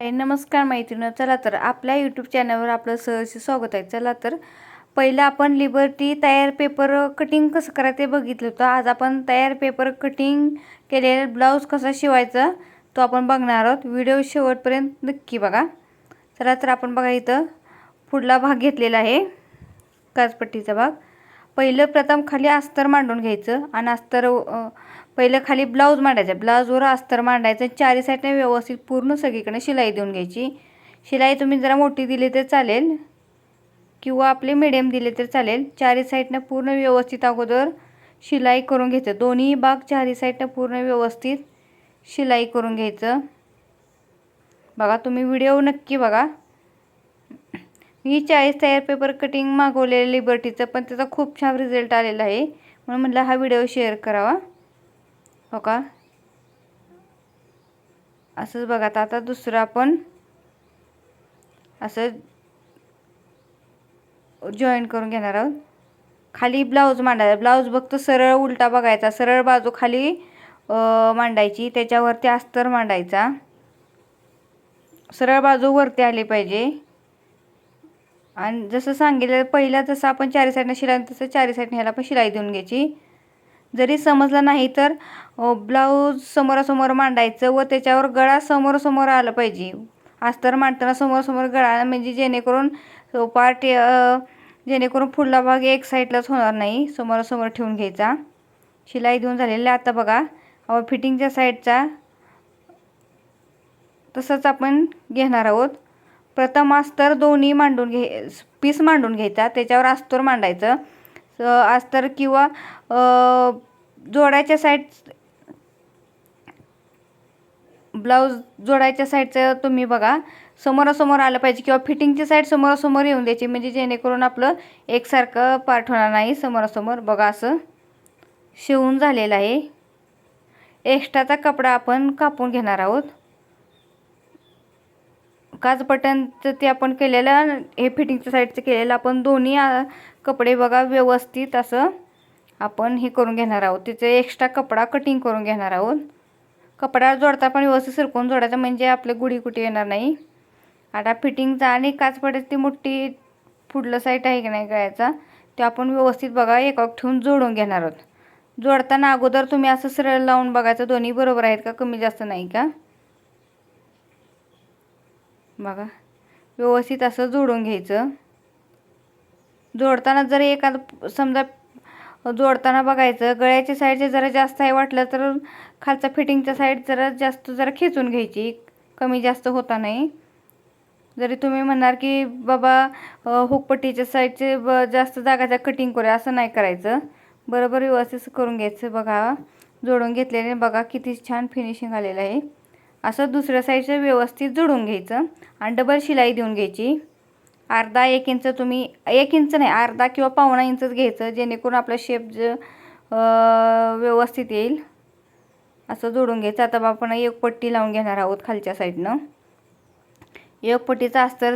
नमस्कार मैत्रिणी चला तर आपल्या यूट्यूब चॅनलवर आपलं सहज स्वागत आहे. चला तर पहिलं आपण लिबर्टी तयार पेपर कटिंग कसं करायचं ते बघितलं होतं. आज आपण तयार पेपर कटिंग केलेला ब्लाऊज कसा शिवायचा तो आपण बघणार आहोत. व्हिडिओ शेवटपर्यंत नक्की बघा. चला तर आपण बघा इथं पुढला भाग घेतलेला आहे. काचपट्टीचा भाग. पहिलं प्रथम खाली अस्तर मांडून घ्यायचं आणि अस्तर पहिलं खाली ब्लाऊज मांडायचा. ब्लाऊजवर अस्तर मांडायचं चारी साईडने व्यवस्थित पूर्ण सगळीकडे शिलाई देऊन घ्यायची. शिलाई तुम्ही जरा मोठी दिली तर चालेल किंवा आपले मिडियम दिले तर चालेल. चारी साईडनं पूर्ण व्यवस्थित अगोदर शिलाई करून घ्यायचं. दोन्ही बाग चारी साईडनं पूर्ण व्यवस्थित शिलाई करून घ्यायचं. बघा तुम्ही व्हिडिओ नक्की बघा. मी चाळीस तयार पेपर कटिंग मागवलेलं लिबर्टीचं पण त्याचा खूप छान रिझल्ट आलेला आहे. म्हणून म्हटलं हा व्हिडिओ शेअर करावा. हो का? असंच बघा आता दुसरा दुसरं आपण असं जॉईन करून घेणार आहोत. खाली ब्लाऊज मांडायचा. ब्लाऊज फक्त सरळ उलटा बघायचा. सरळ बाजू खाली मांडायची. त्याच्यावरती अस्तर मांडायचा. सरळ बाजू वरती आली पाहिजे. आणि जसं सांगितलं पहिला जसं आपण चारी साईडनं शिलाय तसं चारी साईडने ह्याला पण शिलाई देऊन घ्यायची. जरी समजलं नाही तर ब्लाऊज समोरासमोर मांडायचं व त्याच्यावर गळा समोरासमोर आलं पाहिजे. अस्तर मांडताना समोरासमोर गळा म्हणजे जेणेकरून पार्ट जेणेकरून पुढला भाग एक साईडलाच होणार नाही समोरासमोर ठेवून घ्यायचा. शिलाई देऊन झालेली आहे. आता बघा अहो फिटिंगच्या साईडचा तसंच आपण घेणार आहोत. प्रथम अस्तर दोन्ही मांडून घे पीस मांडून घ्यायचा. त्याच्यावर अस्तर मांडायचं. अस्तर किंवा जोडायच्या साईड ब्लाऊज जोडायच्या साईडचं तुम्ही बघा. समोरासमोर आलं पाहिजे किंवा फिटिंगची साईड समोरासमोर येऊन द्यायची. म्हणजे जेणेकरून आपलं एकसारखं पार्ट होणार नाही समोरासमोर. बघा असं शिवून झालेलं आहे. एक्स्ट्राचा कपडा आपण कापून घेणार आहोत. काजपटनचं ते आपण केलेलं हे फिटिंगच्या साईडचं केलेलं आपण दोन्ही कपडे बघा व्यवस्थित असं आपण हे करून घेणार आहोत. तिचे एक्स्ट्रा कपडा कटिंग करून घेणार आहोत. कपडा जोडता पण व्यवस्थित सरकवून जोडायचा म्हणजे आपले गुढी कुठे येणार नाही. आता फिटिंगचा आणि काच पडायची ती मोठी पुढलं साईट आहे की नाही गळ्याचा ते आपण व्यवस्थित बघा एकाक ठेवून जोडून घेणार आहोत. जोडताना अगोदर तुम्ही असं सरळ लावून बघायचं दोन्ही बरोबर आहेत का कमी जास्त नाही का? बघा. व्यवस्थित असं जोडून घ्यायचं. जोडताना जर एखादं समजा जोडताना बघायचं गळ्याच्या साईडचे जरा जास्त आहे वाटलं तर खालचा फिटिंगच्या साईड जरा जास्त जरा खेचून घ्यायची. कमी जास्त होता नाही. जरी तुम्ही म्हणणार की बाबा हुकपट्टीच्या साईडचे ब जास्त जागाचा कटिंग करूया असं नाही करायचं. बरोबर व्यवस्थित करून घ्यायचं बघा. जोडून घेतलेले बघा किती छान फिनिशिंग आलेलं आहे. असं दुसऱ्या साईडचं व्यवस्थित जोडून घ्यायचं आणि डबल शिलाई देऊन घ्यायची. अर्धा एक इंच तुम्ही एक इंच नाही अर्धा किंवा पावणा इंचच घ्यायचं जेणेकरून आपला शेप ज व्यवस्थित येईल. असं जोडून घ्यायचं. आता आपण एक पट्टी लावून घेणार आहोत खालच्या साईडनं एक पट्टीचा अस्तर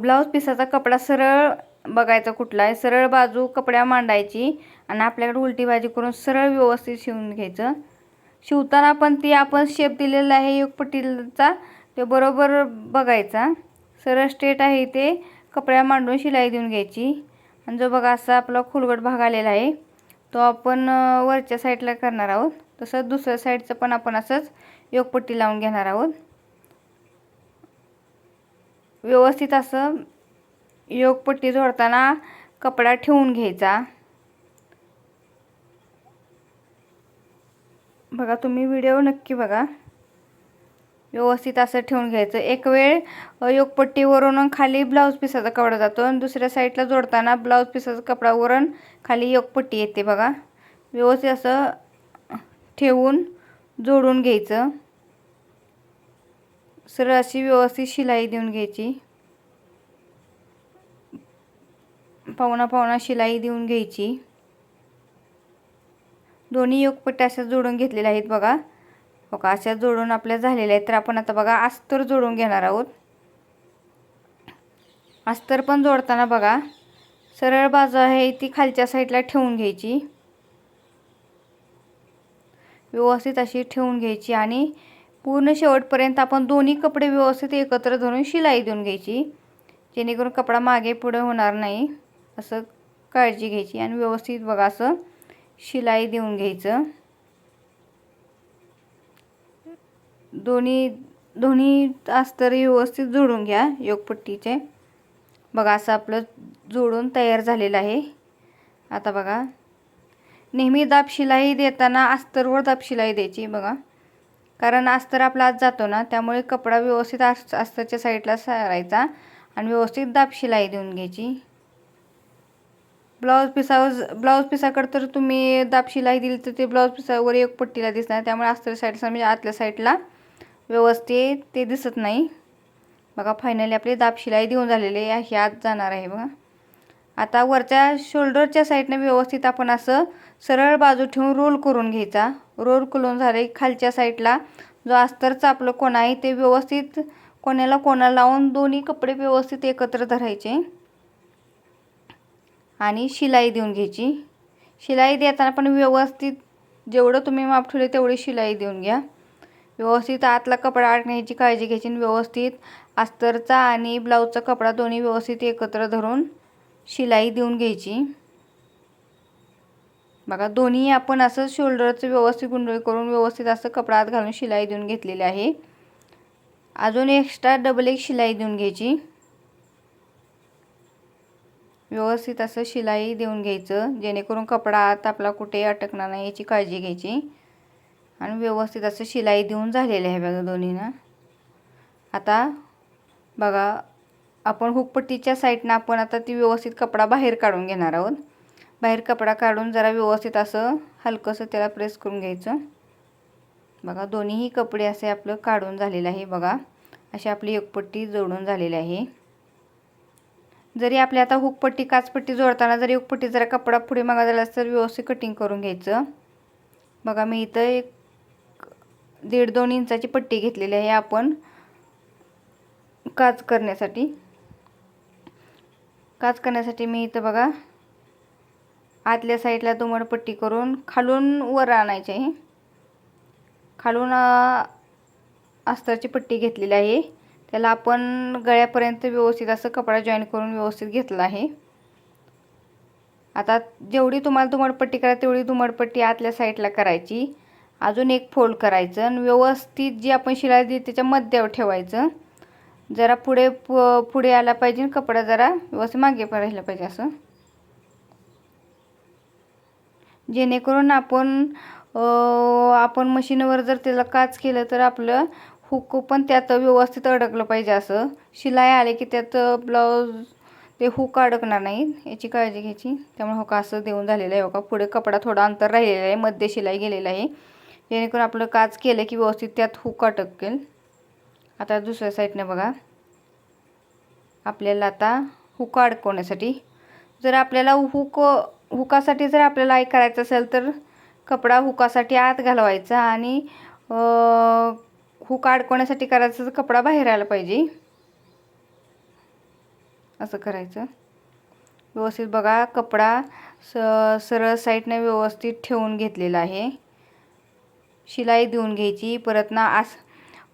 ब्लाऊज पिसाचा कपडा सरळ बघायचा कुठला आहे. सरळ बाजू कपड्या मांडायची आणि आपल्याकडे उलटी बाजू करून सरळ व्यवस्थित शिवून घ्यायचं. शिवताना पण ती आपण शेप दिलेला आहे एक पट्टीचा ते बरोबर बघायचा. सरळ स्ट्रेट आहे ते कपड्या मांडून शिलाई देऊन घ्यायची. आणि जो बघा असा आपला खुलगट भाग आलेला आहे तो आपण वरच्या साईडला करणार आहोत. तसंच दुसऱ्या साईडचं पण आपण असंच योगपट्टी लावून घेणार आहोत. व्यवस्थित असं योगपट्टी जोडताना कपडा ठेवून घ्यायचा. बघा तुम्ही व्हिडिओ नक्की बघा. व्यवस्थित असं ठेवून घ्यायचं. एक वेळ योगपट्टीवरून खाली ब्लाऊज पिसाचा कपडा जातो आणि दुसऱ्या साईडला जोडताना ब्लाऊज पिसाचा कपडावरून खाली योगपट्टी येते बघा. व्यवस्थित असं ठेवून जोडून घ्यायचं. सरळ अशी व्यवस्थित शिलाई देऊन घ्यायची. पावणा पावणा शिलाई देऊन घ्यायची. दोन्ही योगपट्ट्या अशा जोडून घेतलेल्या आहेत बघा. हो बघा अशा जोडून आपल्या झालेल्या आहेत. तर आपण आता बघा अस्तर जोडून घेणार आहोत. अस्तर पण जोडताना बघा सरळ बाजू आहे ती खालच्या साईडला ठेवून घ्यायची. व्यवस्थित अशी ठेवून घ्यायची आणि पूर्ण शेवटपर्यंत आपण दोन्ही कपडे व्यवस्थित एकत्र धरून शिलाई देऊन घ्यायची जेणेकरून कपडा मागे पुढे होणार नाही. असं काळजी घ्यायची आणि व्यवस्थित बघा असं शिलाई देऊन घ्यायचं. दोन्ही दोन्ही अस्तर व्यवस्थित जोडून घ्या योगपट्टीचे. बघा असं आपलं जोडून तयार झालेलं आहे. आता बघा. नेहमी दापशिलाई देताना अस्तरवर दापशिलाई द्यायची बघा. कारण अस्तर आपला आत जातो ना त्यामुळे कपडा व्यवस्थित अस अस्तरच्या साईडला सारायचा आणि व्यवस्थित दापशिलाई देऊन घ्यायची. ब्लाऊज पिसावर ब्लाऊज पिसाकडे तर तुम्ही दापशिलाई दिली तर ते ब्लाऊज पिसावर एक पट्टीला दिसणार त्यामुळे अस्तर साईडला म्हणजे आतल्या साईडला व्यवस्थित ते दिसत नाही. बघा फायनली आपली दाब शिलाई देऊन झालेली आहे ही आत जाणार आहे बघा. आता वरच्या शोल्डरच्या साईडनं व्यवस्थित आपण असं सरळ बाजू ठेवून रोल करून घ्यायचा. रोल करून झाले खालच्या साईडला जो अस्तरचा आपलं कोण आहे ते व्यवस्थित कोणाला कोणा लावून दोन्ही कपडे व्यवस्थित एकत्र धरायचे. आणि शिलाई देऊन घ्यायची. शिलाई देताना पण व्यवस्थित जेवढं तुम्ही माप ठेवले तेवढी शिलाई देऊन घ्या. व्यवस्थित आतला कपडा अडकण्याची काळजी घ्यायची आणि व्यवस्थित अस्तरचा आणि ब्लाऊजचा कपडा दोन्ही व्यवस्थित एकत्र धरून शिलाई देऊन घ्यायची. बघा दोन्ही आपण असं शोल्डरचं व्यवस्थित गुंडळी करून व्यवस्थित असं कपडा आत घालून शिलाई देऊन घेतलेली आहे. अजून एक्स्ट्रा डबल एक शिलाई देऊन घ्यायची. व्यवस्थित असं शिलाई देऊन घ्यायचं जेणेकरून कपडा आत आपला कुठे अटकणार नाही याची काळजी घ्यायची. आणि व्यवस्थित असं शिलाई देऊन झालेलं आहे बघा दोन्हीनं. आता बघा आपण हुकपट्टीच्या साईडनं आपण आता ती व्यवस्थित कपडा बाहेर काढून घेणार आहोत. बाहेर कपडा काढून जरा व्यवस्थित असं हलकंसं त्याला प्रेस करून घ्यायचं. बघा दोन्हीही कपडे असे आपलं काढून झालेलं आहे बघा. अशी आपली एकपट्टी जोडून झालेली आहे. जरी आपली आता हुकपट्टी काचपट्टी जोडताना जरी एकपट्टी जरा कपडा पुढे मागा झाला तर व्यवस्थित कटिंग करून घ्यायचं. बघा मी इथं एक दीड दोन इंचाची पट्टी घेतलेली आहे आपण. काच करण्यासाठी. काच करण्यासाठी मी इथं बघा आतल्या साईडला दुमडपट्टी करून खालून वर आणायचे आहे. खालून अस्तरची पट्टी घेतलेली आहे. त्याला आपण गळ्यापर्यंत व्यवस्थित असं कपडा जॉईन करून व्यवस्थित घेतला आहे. आता जेवढी तुम्हाला दुमडपट्टी करा तेवढी दुमडपट्टी आतल्या साईडला करायची. अजून एक फोल्ड करायचं आणि व्यवस्थित जी आपण शिलाई दिली त्याच्या मध्यावर ठेवायचं. जरा पुढे पुढे आला पाहिजे कपडा जरा व्यवस्थित मागे पण राहिला पाहिजे असं. जेणेकरून आपण आपण मशीनवर जर त्याला काच केलं तर आपलं हुक पण त्यात व्यवस्थित अडकलं पाहिजे असं. शिलाई आले की त्यात ब्लाऊज ते हुक अडकणार नाही. याची काळजी घ्यायची. त्यामुळे हुका असं देऊन झालेलं आहे का पुढे कपडा थोडा अंतर राहिलेला आहे. मध्ये शिलाई गेलेला आहे. जेणेकरून आपलं काच केलं की व्यवस्थित त्यात हुक टकेल आता दुसऱ्या साईडने बघा. आपल्याला आता हुका अडकवण्यासाठी जर आपल्याला हुक हुकासाठी जर आपल्याला आई करायचं असेल तर कपडा हुकासाठी आत घालवायचा आणि हुका अडकवण्यासाठी करायचं तर कपडा बाहेर आला पाहिजे. असं करायचं. व्यवस्थित बघा कपडा स सरळ साईडने व्यवस्थित ठेवून घेतलेला आहे. शिलाई देऊन घ्यायची. परत ना आस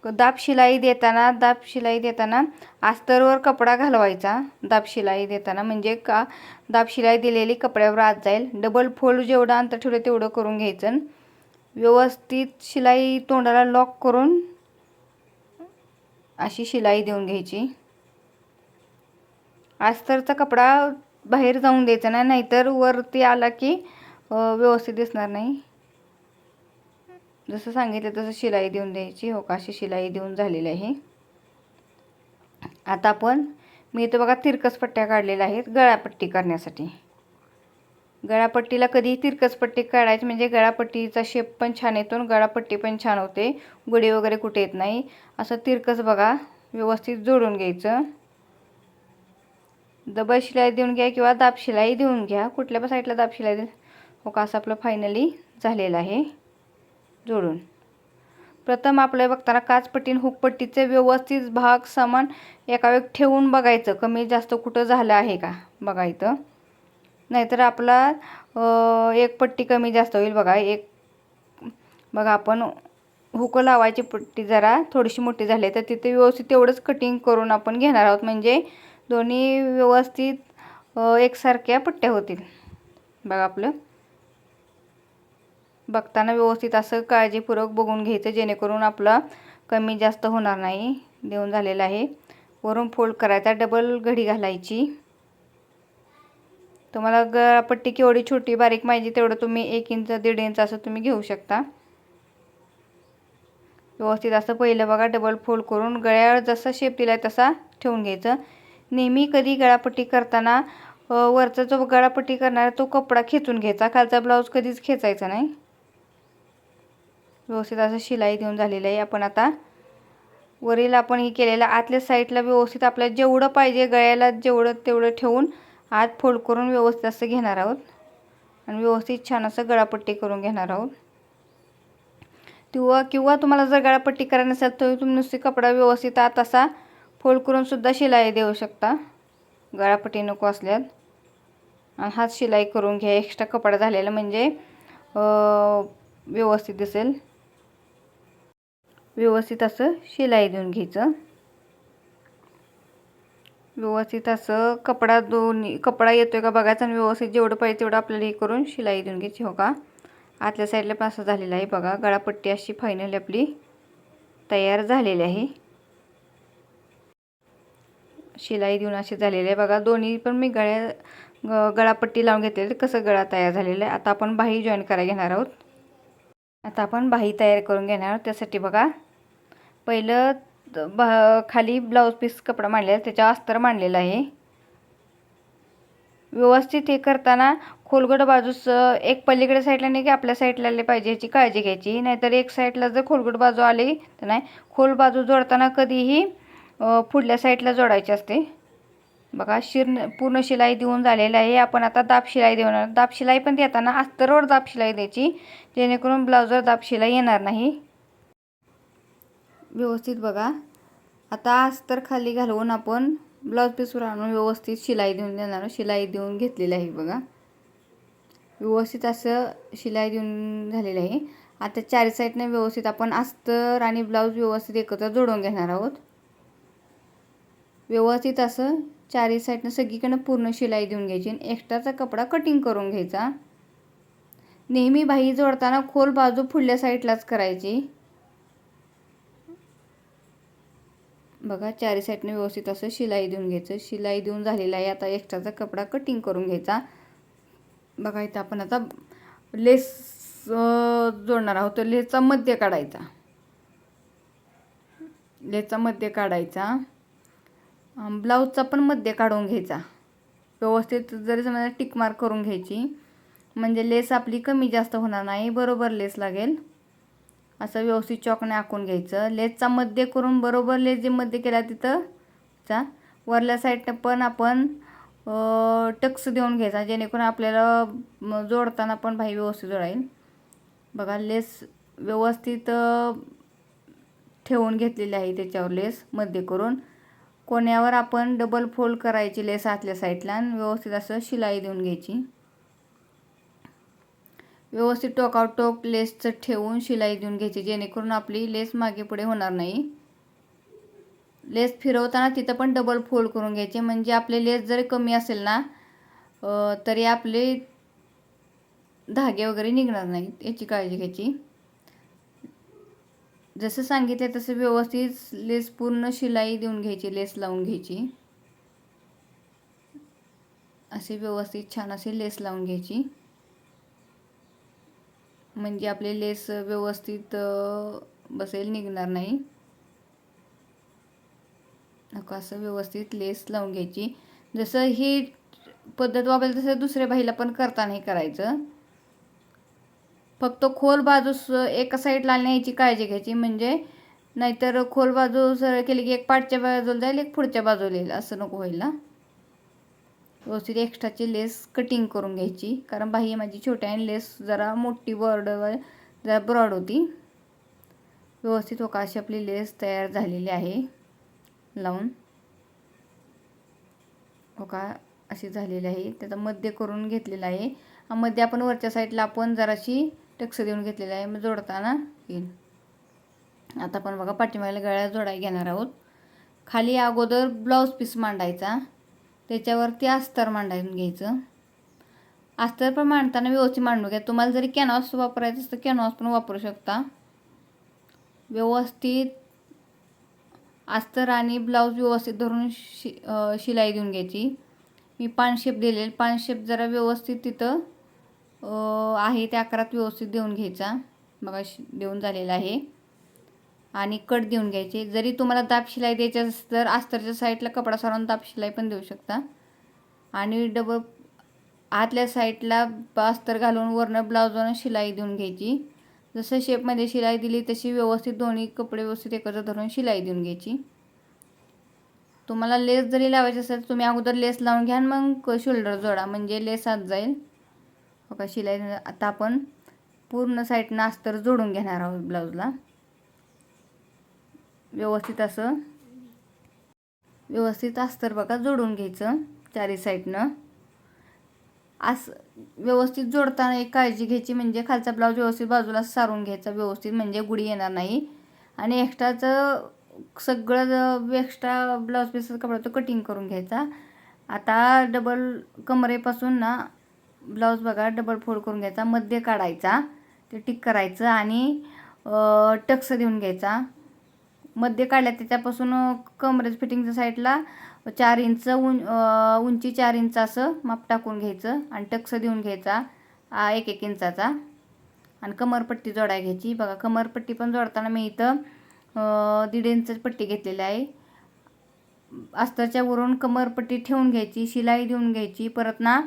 दाब शिलाई देताना दाब शिलाई देताना अस्तरवर कपडा घालवायचा. दाब शिलाई देताना म्हणजे का दाब शिलाई दिलेली कपड्यावर आत जाईल. डबल फोल्ड जेवढं अंतर ठेवलं तेवढं करून घ्यायचं. व्यवस्थित शिलाई तोंडाला लॉक करून अशी शिलाई देऊन घ्यायची. आस्तरचा कपडा बाहेर जाऊन द्यायचा नाही नाहीतर वरती आला की व्यवस्थित दिसणार नाही. जसं सांगितलं तसं शिलाई देऊन द्यायची. हो का? अशी शिलाई देऊन झालेली आहे. आता आपण मी इथं बघा तिरकस पट्ट्या काढलेल्या आहेत गळापट्टी करण्यासाठी. गळापट्टीला कधी तिरकसपट्टी काढायची म्हणजे गळापट्टीचा शेप पण छान येतो आणि गळापट्टी पण छान होते. गुढी वगैरे कुठे येत नाही. असं तिरकस बघा व्यवस्थित जोडून घ्यायचं. डबल शिलाई देऊन घ्या किंवा दाब शिलाई देऊन घ्या. कुठल्या पण साईडला दाब शिलाई दे हो का? असं आपलं फायनली झालेलं आहे. जोडून. प्रथम आपल्या बघताना काचपट्टी हुकपट्टीचे व्यवस्थित भाग समान एकावेग ठेवून बघायचं. कमी जास्त कुठं झालं आहे का? बघायचं. नाहीतर आपला एक पट्टी कमी जास्त होईल बघा. एक बघा आपण हुकं लावायची पट्टी जरा थोडीशी मोठी झाली तर तिथे व्यवस्थित तेवढंच कटिंग करून आपण घेणार आहोत. म्हणजे दोन्ही व्यवस्थित एकसारख्या पट्ट्या होतील. बघा आपलं. बघताना व्यवस्थित असं काळजीपूर्वक बघून घ्यायचं जेणेकरून आपलं कमी जास्त होणार नाही. देऊन झालेलं आहे. वरून फोल्ड करायचा डबल घडी घालायची. तुम्हाला गळापट्टी केवढी छोटी बारीक पाहिजे तेवढं तुम्ही एक इंच दीड इंच असं तुम्ही घेऊ शकता. व्यवस्थित असं पहिलं बघा डबल फोल्ड करून गळ्यावर जसा शेप दिला तसा ठेवून घ्यायचं. नेहमी कधी गळापट्टी करताना वरचा जो गळापट्टी करणार तो कपडा खेचून घ्यायचा. खालचा ब्लाऊज कधीच खेचायचा नाही. व्यवस्थित असं शिलाई देऊन झालेलं आहे. आपण आता वरील आपण हे केलेलं आतल्या साईडला व्यवस्थित आपल्याला जेवढं पाहिजे गळ्याला जेवढं तेवढं ठेवून आत फोल्ड करून व्यवस्थित असं घेणार आहोत. आणि व्यवस्थित छान असं गळापट्टी करून घेणार आहोत. किंवा किंवा तुम्हाला जर गळापट्टी करायला नसेल तर तुम्ही नुसती कपडा व्यवस्थित आत असा फोल्ड करूनसुद्धा शिलाई देऊ शकता. गळापट्टी नको असल्यात. आणि हात शिलाई करून घ्या. एक्स्ट्रा कपडा झालेला म्हणजे व्यवस्थित दिसेल. व्यवस्थित असं शिलाई देऊन घ्यायचं. व्यवस्थित असं कपडा दोन्ही कपडा येतोय का बघायचं आणि व्यवस्थित जेवढं पाहिजे तेवढं आपल्याला हे करून शिलाई देऊन घ्यायची हो का? आतल्या साईडला पण असं झालेलं आहे बघा. गळापट्टी अशी फायनली आपली तयार झालेली आहे. शिलाई देऊन अशी झालेली आहे बघा. दोन्ही पण मी गळ्या ग- गळापट्टी लावून घेतलेली कसं गळा तयार झालेला आहे. आता आपण बाही जॉईन करायला घेणार आहोत. आता आपण बाही तयार करून घेणार आहोत. त्यासाठी बघा पहिलं ब बा खाली ब्लाऊज पीस कपडा मांडलेला आहे, त्याच्या अस्तर मांडलेलं आहे. व्यवस्थित हे करताना खोलगड बाजूस एक पलीकडे साईडला नाही की आपल्या साईडला आले पाहिजे याची काळजी घ्यायची. नाहीतर एक साईडला जर खोलगड बाजू आली तर नाही खोल बाजू जोडताना कधीही पुढल्या साईडला जोडायची असते. बघा शिर पूर्ण शिलाई देऊन झालेलं आहे. आपण आता दाब शिलाई देऊन दाब शिलाई पण देताना अस्तरवर दाब शिलाई द्यायची जेणेकरून ब्लाऊजवर दाब शिलाई येणार नाही. व्यवस्थित बघा. आता अस्तर खाली घालवून आपण ब्लाऊज पीसवर आणून व्यवस्थित शिलाई देऊन देणार आहोत. शिलाई देऊन घेतलेली आहे बघा. व्यवस्थित असं शिलाई देऊन झालेलं आहे. आता चारी साईडने व्यवस्थित आपण अस्तर आणि ब्लाऊज व्यवस्थित एकत्र जोडून घेणार आहोत. व्यवस्थित असं चारी साईडनं सगळीकडनं पूर्ण शिलाई देऊन घ्यायची आणि एक्स्ट्राचा कपडा कटिंग करून घ्यायचा. नेहमी बाही जोडताना खोल बाजू पुढल्या साईडलाच करायची. बघा चारी साईडने व्यवस्थित असं शिलाई देऊन घ्यायचं. शिलाई देऊन झालेला आहे. आता एक्स्ट्राचा कपडा कटिंग करून घ्यायचा. बघा इथं आपण आता लेस जोडणार आहोत. तर लेसचा मध्य काढायचा. लेसचा मध्य काढायचा. ब्लाऊजचा पण मध्य काढून घ्यायचा. व्यवस्थित जरी समजा टिकमार्क करून घ्यायची. म्हणजे लेस आपली कमी जास्त होणार नाही. बरोबर लेस लागेल. असं व्यवस्थित चॉकने आखून घ्यायचं. लेसचा मध्य करून बरोबर लेस जे मध्य केला तिथं. चा. वरल्या साईडनं पण आपण टक्स देऊन घ्यायचा जेणेकरून आपल्याला जोडताना पण भाई व्यवस्थित जोडाईल बघा लेस व्यवस्थित ठेवून घेतलेली आहे त्याच्यावर लेस मध्य करून. कोण्यावर आपण डबल फोल्ड करायची लेस आतल्या साईडला आणि व्यवस्थित असं शिलाई देऊन घ्यायची. व्यवस्थित टोकावर टोक लेसचं ठेवून शिलाई देऊन घ्यायची जेणेकरून आपली लेस मागे पुढे होणार नाही. लेस फिरवताना तिथं पण डबल फोल्ड करून घ्यायचे. म्हणजे आपले लेस जर कमी असेल ना तरी आपले धागे वगैरे निघणार नाहीत याची काळजी घ्यायची. जसं सांगितलं तसं व्यवस्थित लेस पूर्ण शिलाई देऊन घ्यायची लेस लावून घ्यायची. असे व्यवस्थित छान असे लेस लावून घ्यायची. म्हणजे आपले लेस व्यवस्थित बसेल निघणार नाही. नको असं व्यवस्थित लेस लावून घ्यायची. जसं ही पद्धत वापरेल तसं दुसऱ्या बाईला पण करता नाही करायचं. फक्त खोल बाजूस एका साईडला न्यायची काळजी घ्यायची. म्हणजे नाहीतर खोल बाजू सरळ केली की एक पाठच्या बाजूला जाईल एक पुढच्या बाजूला येईल. असं नको व्हायला व्यवस्थित एक्स्ट्राची लेस कटिंग करून घ्यायची. कारण बाही माझी छोटी आणि लेस जरा मोठी बॉर्डर जरा ब्रॉड होती. व्यवस्थित हो अशी आपली लेस तयार झालेली आहे. लावून. हो का अशी झालेली आहे. त्याचा मध्य करून घेतलेला आहे. मध्ये आपण वरच्या साईडला आपण जराशी टक्स देऊन घेतलेला आहे. मग जोडताना येईल. आता आपण बघा पाठीमागल्या गळ्या जोडाय घेणार आहोत. खाली अगोदर ब्लाऊज पीस मांडायचा. त्याच्यावरती अस्तर मांडायला घ्यायचं. अस्तर पण मांडताना व्यवस्थित मांडून घ्या. तुम्हाला जरी कॅनव्हास वापरायचं असतं कॅनव्हास पण वापरू शकता. व्यवस्थित अस्तर आणि ब्लाऊज व्यवस्थित धरून शि शिलाई देऊन घ्यायची. मी पान शेप दिलेले पान शेप जरा व्यवस्थित तिथं आहे त्या आकारात व्यवस्थित देऊन घ्यायचा. बघा देऊन झालेला आहे. आणि कट देऊन घ्यायचे. जरी तुम्हाला दाब शिलाई द्यायची असेल तर अस्तरच्या साईडला कपडा सारून दाब शिलाई पण देऊ शकता. आणि डबल आतल्या साईडला अस्तर घालून वरनं ब्लाऊजवरून शिलाई देऊन घ्यायची. जसं शेपमध्ये शिलाई दिली तशी व्यवस्थित दोन्ही कपडे व्यवस्थित एकत्र धरून शिलाई देऊन घ्यायची. तुम्हाला लेस जरी लावायची असेल तुम्ही अगोदर लेस लावून घ्या आणि मग शोल्डर जोडा म्हणजे लेस आत जाईल. बघा शिलाई आता आपण पूर्ण साईडनं अस्तर जोडून घेणार आहोत ब्लाऊजला व्यवस्थित असं. व्यवस्थित अस्तर बघा जोडून घ्यायचं चारी साईडनं. असं व्यवस्थित जोडताना एक काळजी घ्यायची म्हणजे खालचा ब्लाऊज व्यवस्थित बाजूला सारून घ्यायचा व्यवस्थित म्हणजे गुढी येणार नाही. आणि एक्स्ट्राचं सगळं एक्स्ट्रा ब्लाऊज पीसचा कपडा तो कटिंग करून घ्यायचा. आता डबल कमरेपासून ना ब्लाऊज बघा डबल फोल्ड करून घ्यायचा मध्य काढायचा ते टिक करायचं आणि टक्स देऊन घ्यायचा. मध्य काढल्या त्याच्यापासून कमरेज फिटिंगच्या साईडला चार इंच उं उंची चार इंच असं माप टाकून घ्यायचं आणि टक्स देऊन घ्यायचा एक एक इंचाचा. आणि कमरपट्टी जोडाय घ्यायची. बघा कमरपट्टी पण जोडताना मी इथं दीड इंच पट्टी घेतलेली आहे. अस्तरच्या वरून कमरपट्टी ठेवून घ्यायची शिलाई देऊन घ्यायची. परत ना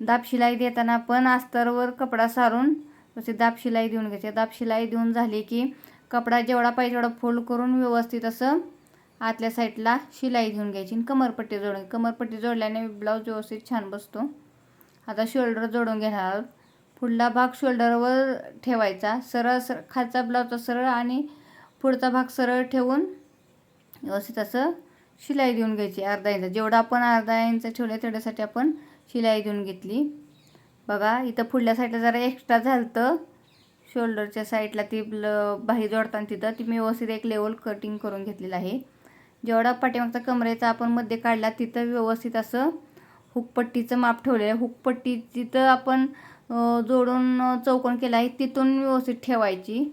दाब शिलाई देताना पण अस्तरवर कपडा सारून तसे दाब शिलाई देऊन घ्यायची. दाब शिलाई देऊन झाली की कपडा जेवढा पाहिजे तेवढा फोल्ड करून व्यवस्थित असं आतल्या साईडला शिलाई घेऊन घ्यायची आणि कमरपट्टी जोडून. कमरपट्टी जोडल्याने ब्लाऊज व्यवस्थित छान बसतो. आता शोल्डर जोडून घेणार आहोत. पुढला भाग शोल्डरवर ठेवायचा. सरळ सर खालचा ब्लाऊजचा सरळ आणि पुढचा भाग सरळ ठेवून व्यवस्थित असं शिलाई देऊन घ्यायची. अर्धा इंच. जेवढा आपण अर्धा इंच ठेवलं तेवढ्यासाठी आपण शिलाई देऊन घेतली. बघा इथं पुढल्या साईडला जरा एक्स्ट्रा झालं तर शोल्डरच्या साईडला ती ब्ल बाही जोडताना तिथं ती मी व्यवस्थित एक लेवल कटिंग करून घेतलेलं आहे. जेवढा पाठीमागचा कमरेचा आपण मध्ये काढला तिथं व्यवस्थित असं हुकपट्टीचं माप ठेवलेलं आहे. हुकपट्टी तिथं आपण जोडून चौकोन केला आहे तिथून व्यवस्थित ठेवायची.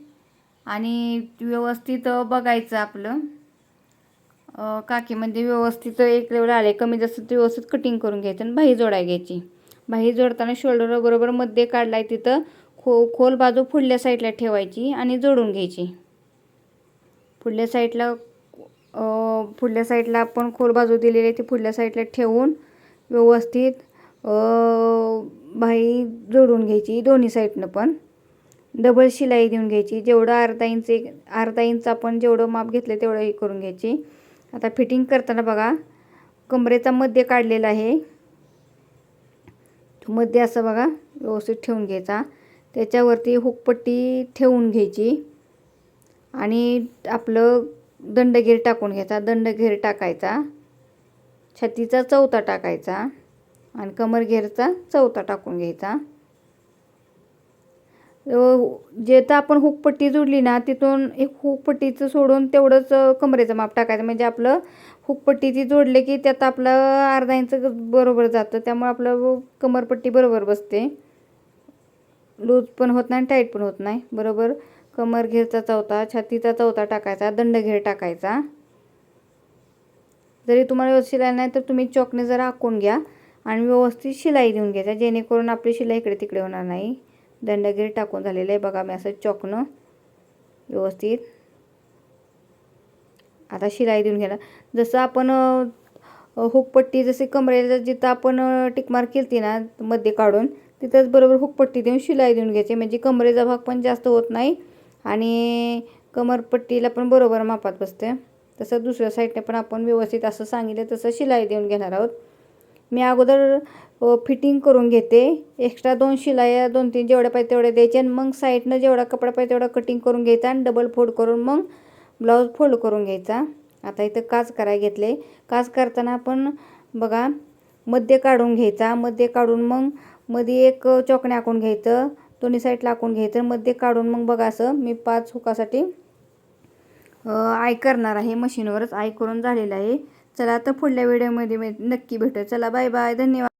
आणि व्यवस्थित बघायचं आपलं. काकीमध्ये म्हणजे व्यवस्थित एक लेवल आले कमी जास्त ते व्यवस्थित कटिंग करून घ्यायचं आणि बाही जोडाय घ्यायची. बाही जोडताना शोल्डर बरोबर मध्ये काढलाय तिथं खो खोल बाजू पुढल्या साईडला ठेवायची आणि जोडून घ्यायची. पुढल्या साईडला पुढल्या साईडला आपण खोल बाजू दिलेली आहे ती पुढल्या साईडला ठेवून व्यवस्थित भाई बाही जोडून घ्यायची दोन्ही साईडनं पण. डबल शिलाई देऊन घ्यायची. जेवढं अर्धा इंच एक अर्धा इंच आपण जेवढं माप घेतलं तेवढं हे करून घ्यायची. आता फिटिंग करताना बघा कमरेचा मध्य काढलेला आहे. तो असं बघा व्यवस्थित ठेवून घ्यायचा. त्याच्यावरती हुकपट्टी ठेवून घ्यायची आणि आपलं दंडघेर टाकून घ्यायचा. दंडघेर टाकायचा. छातीचा चौथा टाकायचा आणि कमरघेरचा चौथा टाकून घ्यायचा. जे तर आपण हुकपट्टी जोडली ना तिथून एक हुकपट्टीचं सोडून तेवढंच कमरेचं माप टाकायचं. म्हणजे आपलं हुकपट्टीची जोडले की त्यात आपलं अर्धा इंच बरोबर जातं. त्यामुळे आपलं कमरपट्टी बरोबर बसते. लूज पण होत नाही टाईट पण होत नाही. बरोबर? कमर घेरचा चौथा छातीचा चौथा टाकायचा दंडघेर टाकायचा. जरी तुम्हाला व्यवस्थित शिलाई नाही तर तुम्ही चॉकने जरा आखून घ्या आणि व्यवस्थित शिलाई देऊन घ्यायचा जेणेकरून आपली शिलाई इकडे तिकडे होणार नाही. दंडगिरी टाकून झालेलं आहे बघा मी असं चॉकनं. व्यवस्थित. आता शिलाई देऊन घ्यायला. जसं आपण हुकपट्टी जसे कमरेला जिथं आपण टिकमार केली ना मध्ये काढून तिथंच बरोबर हुकपट्टी देऊन शिलाई देऊन घ्यायची. म्हणजे कमरेचा भाग पण जास्त होत नाही आणि कमरपट्टीला पण बरोबर मापात बसते. तसं दुसऱ्या साईडने पण आपण व्यवस्थित असं सांगितलं तसं शिलाई देऊन घेणार आहोत. मी अगोदर फिटिंग करून घेते. एक्स्ट्रा दोन शिलाया दोन तीन जेवढ्या पाहिजे तेवढ्या द्यायचे आणि मग साईडनं जेवढा कपडा पाहिजे तेवढा कटिंग करून घ्यायचा आणि डबल फोल्ड करून मग ब्लाऊज फोल्ड करून घ्यायचा. आता इथं काच करायला घेतले. काच करताना आपण बघा मध्य काढून घ्यायचा. मध्ये काढून मग मध्ये एक चॉकने आखून घ्यायचं दोन्ही साईडला आखून घ्यायचं. मध्ये काढून मग बघा असं मी पाच हुकासाठी आय करणार आहे. मशीनवरच आय करून झालेलं आहे. चला आता पुढल्या व्हिडिओमध्ये मी नक्की भेटू. चला बाय बाय धन्यवाद.